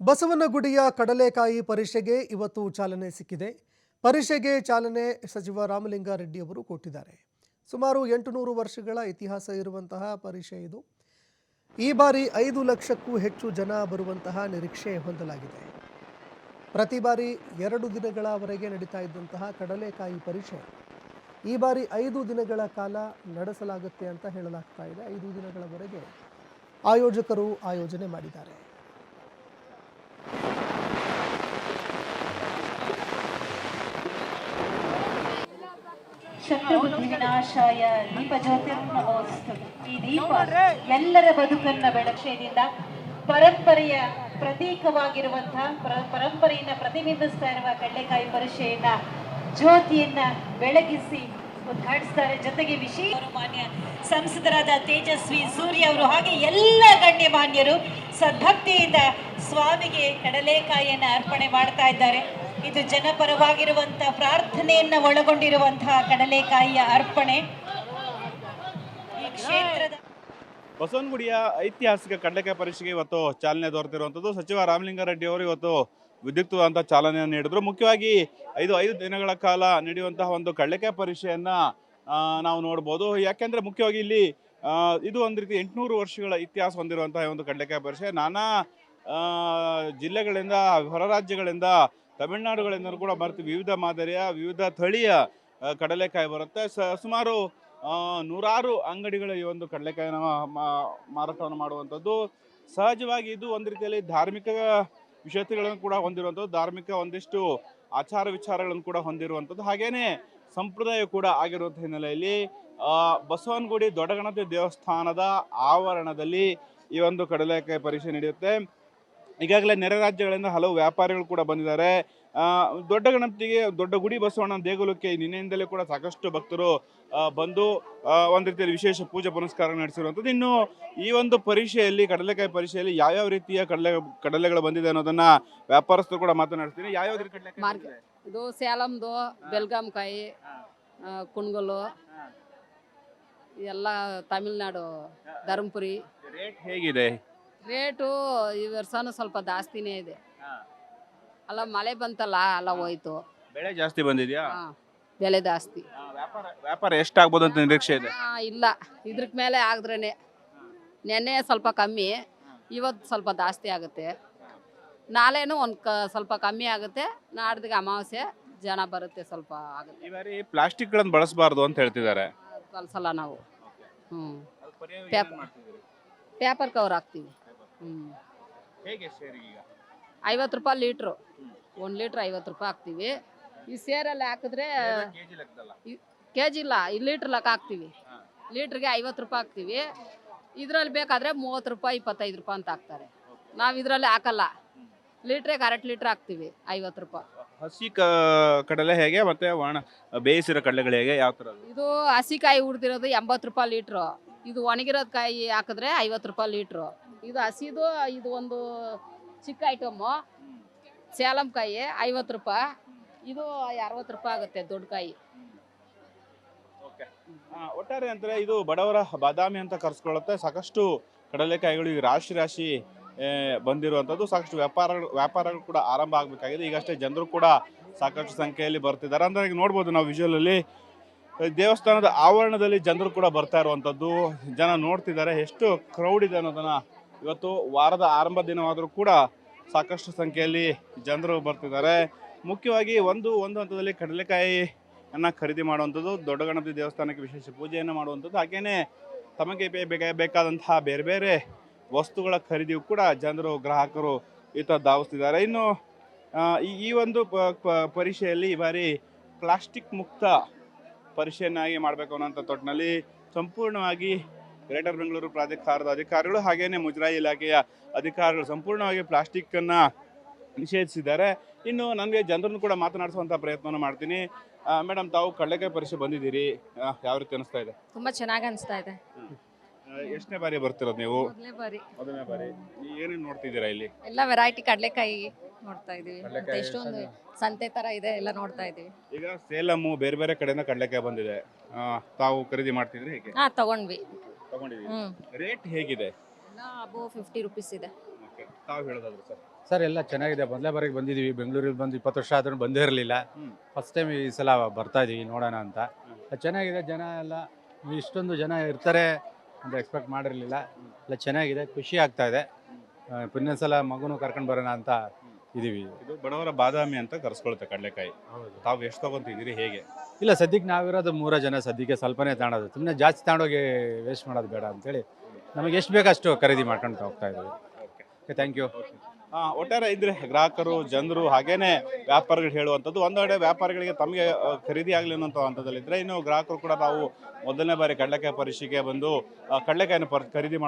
ಬಸವನಗುಡಿಯ ಕಡಲೆಕಾಯಿ ಪರಿಷೆಗೆ ಇವತ್ತು ಚಾಲನೆ ಸಿಕ್ಕಿದೆ. ಪರಿಷೆಗೆ ಚಾಲನೆ ಸಚಿವ ರಾಮಲಿಂಗಾರೆಡ್ಡಿ ಅವರು ಕೊಟ್ಟಿದ್ದಾರೆ. ಸುಮಾರು ಎಂಟುನೂರು ವರ್ಷಗಳ ಇತಿಹಾಸ ಇರುವಂತಹ ಪರಿಷೆ ಇದು. ಈ ಬಾರಿ ಐದು ಲಕ್ಷಕ್ಕೂ ಹೆಚ್ಚು ಜನ ಬರುವಂತಹ ನಿರೀಕ್ಷೆ ಹೊಂದಲಾಗಿದೆ. ಪ್ರತಿ ಬಾರಿ ಎರಡು ದಿನಗಳವರೆಗೆ ನಡೀತಾ ಇದ್ದಂತಹ ಕಡಲೆಕಾಯಿ ಪರಿಷೆ ಈ ಬಾರಿ ಐದು ದಿನಗಳ ಕಾಲ ನಡೆಸಲಾಗುತ್ತೆ ಅಂತ ಹೇಳಲಾಗ್ತಾ ಇದೆ. ಐದು ದಿನಗಳವರೆಗೆ ಆಯೋಜಕರು ಆಯೋಜನೆ ಮಾಡಿದ್ದಾರೆ. ಶತ್ರುಬುದ್ಧಿ ವಿನಾಶಾಯ ದೀಪ ಜ್ಯೋತಿರ್ನಮೋಸ್ತು ಈ ದೀಪ ಎಲ್ಲರ ಬದುಕನ್ನ ಬೆಳಕ್ಷೆಯಿಂದ ಪರಂಪರೆಯ ಪ್ರತೀಕವಾಗಿರುವಂತಹ ಪರಂಪರೆಯನ್ನ ಪ್ರತಿಬಿಂಬಿಸ್ತಾ ಇರುವ ಕಡ್ಲೆಕಾಯಿ ಪರಿಷೆಯನ್ನ ಜ್ಯೋತಿಯನ್ನ ಬೆಳಗಿಸಿ ಉದ್ಘಾಟಿಸ್ತಾರೆ. ಜೊತೆಗೆ ವಿಶೇಷ ಮಾನ್ಯ ಸಂಸದರಾದ ತೇಜಸ್ವಿ ಸೂರ್ಯ ಅವರು ಹಾಗೆ ಎಲ್ಲ ಗಣ್ಯಮಾನ್ಯರು ಸದ್ಭಕ್ತಿಯಿಂದ ಸ್ವಾಮಿಗೆ ಕಡಲೆಕಾಯಿಯನ್ನ ಅರ್ಪಣೆ ಮಾಡ್ತಾ ಇದ್ದಾರೆ. ಇದು ಜನಪರವಾಗಿರುವಂತಹ ಪ್ರಾರ್ಥನೆಯನ್ನ ಒಳಗೊಂಡಿರುವಂತಹ ಕಡಲೆಕಾಯಿಯ ಅರ್ಪಣೆ. ಈ ಕ್ಷೇತ್ರದ ಬಸವನಗುಡಿಯ ಐತಿಹಾಸಿಕ ಕಡಲೆಕಾಯಿ ಪರೀಕ್ಷೆಗೆ ಇವತ್ತು ಚಾಲನೆ ದೊರೆತಿರುವಂಥದ್ದು. ಸಚಿವ ರಾಮಲಿಂಗಾರೆಡ್ಡಿ ಅವರು ಇವತ್ತು ವಿದ್ಯುಕ್ತವಾದಂಥ ಚಾಲನೆಯನ್ನು ನೀಡಿದ್ರು. ಮುಖ್ಯವಾಗಿ ಐದು ಐದು ದಿನಗಳ ಕಾಲ ನಡೆಯುವಂತಹ ಒಂದು ಕಡಲೆಕಾಯಿ ಪರೀಕ್ಷೆಯನ್ನ ನಾವು ನೋಡ್ಬೋದು. ಯಾಕೆಂದ್ರೆ ಮುಖ್ಯವಾಗಿ ಇಲ್ಲಿ ಇದು ಒಂದು ರೀತಿ ಎಂಟುನೂರು ವರ್ಷಗಳ ಇತಿಹಾಸ ಹೊಂದಿರುವಂತಹ ಒಂದು ಕಡಲೆಕಾಯಿ ಪರೀಕ್ಷೆ. ನಾನಾ ಜಿಲ್ಲೆಗಳಿಂದ, ಹೊರ ರಾಜ್ಯಗಳಿಂದ ತಮಿಳುನಾಡುಗಳಿಂದ ಕೂಡ ಬರ್ತೀವಿ ವಿವಿಧ ಮಾದರಿಯ, ವಿವಿಧ ತಳಿಯ ಕಡಲೆಕಾಯಿ ಬರುತ್ತೆ. ಸುಮಾರು ನೂರಾರು ಅಂಗಡಿಗಳು ಈ ಒಂದು ಕಡಲೆಕಾಯಿನ ಮಾರಾಟವನ್ನು ಮಾಡುವಂಥದ್ದು. ಸಹಜವಾಗಿ ಇದು ಒಂದು ರೀತಿಯಲ್ಲಿ ಧಾರ್ಮಿಕ ವಿಷಯತೆಗಳನ್ನು ಕೂಡ ಹೊಂದಿರುವಂಥದ್ದು. ಧಾರ್ಮಿಕ ಒಂದಿಷ್ಟು ಆಚಾರ ವಿಚಾರಗಳನ್ನು ಕೂಡ ಹೊಂದಿರುವಂಥದ್ದು. ಹಾಗೇನೆ ಸಂಪ್ರದಾಯ ಕೂಡ ಆಗಿರುವಂಥ ಹಿನ್ನೆಲೆಯಲ್ಲಿ ಬಸವನಗುಡಿ ದೊಡ್ಡಗಣಪತಿ ದೇವಸ್ಥಾನದ ಆವರಣದಲ್ಲಿ ಈ ಒಂದು ಕಡಲೆಕಾಯಿ ಪರೀಕ್ಷೆ ನಡೆಯುತ್ತೆ. ಈಗಾಗಲೇ ನೆರೆ ರಾಜ್ಯಗಳಿಂದ ಹಲವು ವ್ಯಾಪಾರಿಗಳು ಕೂಡ ಬಂದಿದ್ದಾರೆ. ದೊಡ್ಡ ಗಣಪತಿಗೆ ದೊಡ್ಡ ಗುಡಿ ಬಸವಣ್ಣ ದೇಗುಲಕ್ಕೆ ನಿನ್ನೆಯಿಂದಲೇ ಕೂಡ ಸಾಕಷ್ಟು ಭಕ್ತರು ಬಂದು ಒಂದು ರೀತಿಯಲ್ಲಿ ವಿಶೇಷ ಪೂಜೆ ಪುನಸ್ಕಾರ ನಡೆಸಿರುವಂಥದ್ದು. ಇನ್ನು ಈ ಒಂದು ಪರೀಕ್ಷೆಯಲ್ಲಿ ಕಡಲೆಕಾಯಿ ಪರೀಕ್ಷೆಯಲ್ಲಿ ಯಾವ್ಯಾವ ರೀತಿಯ ಕಡಲೆ ಕಡಲೆಗಳು ಬಂದಿದೆ ಅನ್ನೋದನ್ನ ವ್ಯಾಪಾರಸ್ಥರು ಕೂಡ ಮಾತನಾಡ್ತೀನಿ ಯಾವ್ಯಾವ ಇದು ಸ್ಯಾಲಮ್ದು ಬೆಲ್ಗಾಂಕಾಯಿ ಕುಣಗಲು ಹಾ. ಎಲ್ಲ ತಮಿಳ್ನಾಡು ಧರ್ಮಪುರಿ. ರೇಟ್ ಹೇಗಿದೆ? ರೇಟು ಈ ವರ್ಷನೂ ಸ್ವಲ್ಪ ಜಾಸ್ತಿನೇ ಇದೆ. ಅಲ್ಲ ಮಳೆ ಬಂತಲ್ಲ ಅಲ್ಲ ಹೋಯ್ತು. ಬೆಳೆ ಜಾಸ್ತಿ ಬಂದಿದ್ಯಾ? ಹಾ, ಬೆಲೆ ಜಾಸ್ತಿ. ಆ, ವ್ಯಾಪಾರ ವ್ಯಾಪಾರ ಎಷ್ಟಾಗ್ಬೋದು ಅಂತ ನಿರೀಕ್ಷೆ ಇದೆ? ಆ, ಇಲ್ಲ. ಇದ್ರ ಮೇಲೆ ಆಗಿದ್ರೇನೆ ನೆನ್ನೆ ಸ್ವಲ್ಪ ಕಮ್ಮಿ ಇವತ್ತು ಸ್ವಲ್ಪ ಜಾಸ್ತಿ ಆಗುತ್ತೆ. ನಾಳೆನೂ ಒಂದು ಕ ಸ್ವಲ್ಪ ಕಮ್ಮಿ ಆಗುತ್ತೆ. ನಾಡ್ದಿಗೆ ಅಮಾವಾಸ್ಯೆ ಜನ ಬರುತ್ತೆ ಸ್ವಲ್ಪ ಆಗುತ್ತೆ. ಈ ಬಾರಿ ಪ್ಲಾಸ್ಟಿಕ್ಗಳನ್ನು ಬಳಸಬಾರ್ದು ಅಂತ ಹೇಳ್ತಿದ್ದಾರೆ. ಕಲ್ಸಲ್ಲ ನಾವು. ಹ್ಞೂ? ಪೇಪರ್ ಕವರ್ ಹಾಕ್ತೀವಿ. ಹೇಗೆ ಸೇರಿ ಈಗ? ಐವತ್ತು ರೂಪಾಯಿ ಲೀಟ್ರು. ಒಂದು ಲೀಟ್ರ್ ಐವತ್ತು ರೂಪಾಯಿ ಹಾಕ್ತೀವಿ. ಈ ಸೇರಲ್ಲಿ ಹಾಕಿದ್ರೆ ಕೆಜಿ ಲೆಕ್ಕದಲ್ಲ? ಕೆ ಜಿ ಇಲ್ಲ ಈ ಲೀಟ್ರ್ ಲೆಕ್ಕ ಹಾಕ್ತೀವಿ. ಲೀಟ್ರಿಗೆ ಐವತ್ತು ರೂಪಾಯಿ ಹಾಕ್ತೀವಿ. ಇದರಲ್ಲಿ ಬೇಕಾದರೆ ಮೂವತ್ತು ರೂಪಾಯಿ ಇಪ್ಪತ್ತೈದು ರೂಪಾಯಿ ಅಂತ ಹಾಕ್ತಾರೆ. ನಾವು ಇದರಲ್ಲಿ ಹಾಕಲ್ಲ. ಲೀಟ್ರಿಗೆ ಅರವತ್ತು ಲೀಟ್ರ್ ಹಾಕ್ತೀವಿ ಐವತ್ತು ರೂಪಾಯಿ. ಹಸಿ ಕ ಕಡಲೆ ಹೇಗೆ ಮತ್ತೆ ಒಣ ಬೇಯಿಸಿರೋ ಕಡಲೆಗಳು ಹೇಗೆ ಯಾವ ಥರ ಇದು ಹಸಿಕಾಯಿ ಹುಡ್ದಿರೋದು ಎಂಬತ್ತು ರೂಪಾಯಿ ಲೀಟ್ರು. ಇದು ಒಣಗಿರೋದು ಕಾಯಿ ಹಾಕಿದ್ರೆ ಐವತ್ತು ರೂಪಾಯಿ ಲೀಟ್ರು. ಇದು ಹಸಿದು, ಇದು ಒಂದು ಚಿಕ್ಕ ಐಟಮು. ಸೇಲಂ ಕಾಯಿ ಐವತ್ತು ರೂಪಾಯಿ. ಇದು ಅರವತ್ತು ರೂಪಾಯಿ ಆಗುತ್ತೆ ದೊಡ್ಡ ಕಾಯಿ ಒಟ್ಟಾರೆ ಅಂದರೆ ಇದು ಬಡವರ ಬಾದಾಮಿ ಅಂತ ಕರೆಸ್ಕೊಳ್ಳುತ್ತೆ. ಸಾಕಷ್ಟು ಕಡಲೆಕಾಯಿಗಳು ಈಗ ರಾಶಿ ರಾಶಿ ಬಂದಿರುವಂಥದ್ದು. ಸಾಕಷ್ಟು ವ್ಯಾಪಾರ ವ್ಯಾಪಾರಗಳು ಕೂಡ ಆರಂಭ ಆಗಬೇಕಾಗಿದೆ. ಈಗಷ್ಟೇ ಜನರು ಕೂಡ ಸಾಕಷ್ಟು ಸಂಖ್ಯೆಯಲ್ಲಿ ಬರ್ತಿದ್ದಾರೆ. ಅಂದ್ರೆ ಈಗ ನೋಡ್ಬೋದು ನಾವು ವಿಜುವಲ್ ಅಲ್ಲಿ. ದೇವಸ್ಥಾನದ ಆವರಣದಲ್ಲಿ ಜನರು ಕೂಡ ಬರ್ತಾ ಇರುವಂಥದ್ದು. ಜನ ನೋಡ್ತಿದ್ದಾರೆ. ಎಷ್ಟು ಕ್ರೌಡ್ ಇದೆ ಅನ್ನೋದನ್ನ ಇವತ್ತು ವಾರದ ಆರಂಭ ದಿನವಾದರೂ ಕೂಡ ಸಾಕಷ್ಟು ಸಂಖ್ಯೆಯಲ್ಲಿ ಜನರು ಬರ್ತಿದ್ದಾರೆ. ಮುಖ್ಯವಾಗಿ ಒಂದು ಒಂದು ಹಂತದಲ್ಲಿ ಕಡಲೆಕಾಯಿಯನ್ನು ಖರೀದಿ ಮಾಡುವಂಥದ್ದು, ದೊಡ್ಡ ಗಣಪತಿ ದೇವಸ್ಥಾನಕ್ಕೆ ವಿಶೇಷ ಪೂಜೆಯನ್ನು ಮಾಡುವಂಥದ್ದು, ಹಾಗೆಯೇ ತಮಗೆ ಬೇಕಾದಂತಹ ಬೇರೆ ಬೇರೆ ವಸ್ತುಗಳ ಖರೀದಿಯು ಕೂಡ ಜನರು, ಗ್ರಾಹಕರು ಈತ ಧಾವಿಸ್ತಿದ್ದಾರೆ. ಇನ್ನು ಈ ಒಂದು ಪರೀಕ್ಷೆಯಲ್ಲಿ ಈ ಬಾರಿ ಪ್ಲಾಸ್ಟಿಕ್ ಮುಕ್ತ ಪರೀಕ್ಷೆಯನ್ನಾಗಿ ಮಾಡಬೇಕು ಅನ್ನೋಂಥ ತೊಟ್ಟಿನಲ್ಲಿ ಸಂಪೂರ್ಣವಾಗಿ ಗ್ರೇಟರ್ ಬೆಂಗಳೂರು ಪ್ರಾಧಿಕಾರದ ಅಧಿಕಾರಿಗಳು ಹಾಗೆಯೇ ಮುಜರಾಯಿ ಇಲಾಖೆಯ ಅಧಿಕಾರಿಗಳು ಸಂಪೂರ್ಣವಾಗಿ ಪ್ಲಾಸ್ಟಿಕ್ಕನ್ನು ನಿಷೇಧಿಸಿದ್ದಾರೆ. ಇನ್ನು ನನಗೆ ಜನರನ್ನು ಕೂಡ ಮಾತನಾಡಿಸುವಂಥ ಪ್ರಯತ್ನವನ್ನು ಮಾಡ್ತೀನಿ. ಮೇಡಮ್ ತಾವು ಕಡಲೆಕಾಯಿ ಪರೀಕ್ಷೆ ಬಂದಿದ್ದೀರಿ. ಯಾವ ರೀತಿ ಅನಿಸ್ತಾ ಇದೆ? ತುಂಬಾ ಚೆನ್ನಾಗಿ ಅನಿಸ್ತಾ ಇದೆ. ಎಷ್ಟನೇ ಬಾರಿ ಬರ್ತಿರೋದು ನೀವು? ಮೊದಲನೇ ಬಾರಿ. ಮೊದಲನೇ ಬಾರಿ. ಏನೇನು ನೋಡ್ತಿದ್ದೀರಾ ಇಲ್ಲಿ? ಎಲ್ಲ ವೆರೈಟಿ ಕಡಲೆಕಾಯಿ ನೋಡ್ತಾ ಇದೀವಿ ಎಷ್ಟೊಂದು ಸಂತೆ ತರ ಇದೆ ಎಲ್ಲ ನೋಡ್ತಾ ಇದೀವಿ ಈಗ ಸೇಲಮ್ಮು ಬೇರೆ ಬೇರೆ ಕಡೆಯಿಂದ ಕಡಲೆಕಾಯಿ ಬಂದಿದೆ. ತಾವು ಖರೀದಿ ಮಾಡ್ತಿದ್ರಿ ಹೇಗೆ? ಹಾ ತಗೊಂಡ್ವಿ. ತಗೊಂಡಿದ್ದೀವಿ ಹ್ಮ್. ರೇಟ್ ಹೇಗಿದೆ? ಎಲ್ಲ ಅಬೋ ಫಿಫ್ಟಿ ರುಪೀಸ್ ಇದೆ. Okay. ತಾವು ಹೇಳೋದಾದ್ರೆ ಸರ್. ಸರ್ ಎಲ್ಲ ಚೆನ್ನಾಗಿದೆ. ಮೊದಲೇ ಬಾರಿಗೆ ಬಂದಿದ್ದೀವಿ. ಬೆಂಗಳೂರಿಗೆ ಬಂದು ಇಪ್ಪತ್ತು ವರ್ಷ ಆದ್ರೂ ಬಂದೇ ಇರಲಿಲ್ಲ. ಹ್ಮ್. ಫಸ್ಟ್ ಟೈಮ್ ಈ ಸಲ ಬರ್ತಾ ಇದೀವಿ ನೋಡೋಣ ಅಂತ. ಚೆನ್ನಾಗಿದೆ ಜನ ಎಲ್ಲ. ಇಷ್ಟೊಂದು ಜನ ಇರ್ತಾರೆ ಅಂತ ಎಕ್ಸ್ಪೆಕ್ಟ್ ಮಾಡಿರಲಿಲ್ಲ. ಎಲ್ಲ ಚೆನ್ನಾಗಿದೆ ಖುಷಿ ಆಗ್ತಾ ಇದೆ. ಇನ್ನೊಂದು ಸಲ ಮಗುನು ಕರ್ಕೊಂಡು ಬರೋಣ ಅಂತ ಇದೀವಿ. ಇದು ಬಡವರ ಬಾದಾಮಿ ಅಂತ ಕರೆಸ್ಕೊಳುತ್ತೆ ಕಡಲೆಕಾಯಿ. ತಾವು ಎಷ್ಟು ತಗೊಂತಿದ್ದೀರಿ ಹೇಗೆ? ಇಲ್ಲ, ಸದ್ಯಕ್ಕೆ ನಾವಿರೋದು ಮೂರ ಜನ, ಸದ್ಯಕ್ಕೆ ಸ್ವಲ್ಪನೇ ತಾಣೋದು. ಸುಮ್ಮನೆ ಜಾಸ್ತಿ ತಗೊಂಡೋಗಿ ವೇಸ್ಟ್ ಮಾಡೋದು ಬೇಡ ಅಂತೇಳಿ ನಮಗೆ ಎಷ್ಟು ಬೇಕಷ್ಟು ಖರೀದಿ ಮಾಡ್ಕೊಂಡು ಹೋಗ್ತಾ ಇದ್ದೀವಿ. ಓಕೆ ಥ್ಯಾಂಕ್ ಯು ಒಟ್ಟಾರೆ ಇದ್ರೆ ಗ್ರಾಹಕರು, ಜನರು ಹಾಗೇನೆ ವ್ಯಾಪಾರಿಗಳು ಹೇಳುವಂಥದ್ದು ಒಂದೆಡೆ ವ್ಯಾಪಾರಿಗಳಿಗೆ ತಮಗೆ ಖರೀದಿ ಆಗಲಿ ಅನ್ನೋ ಹಂತದಲ್ಲಿದ್ದರೆ ಇನ್ನು ಗ್ರಾಹಕರು ಕೂಡ ನಾವು ಮೊದಲನೇ ಬಾರಿ ಕಡಲೆಕಾಯಿ ಪರಿಷೆಗೆ ಬಂದು ಕಡಲೆಕಾಯಿನ ಪರ್, ಖರೀದಿ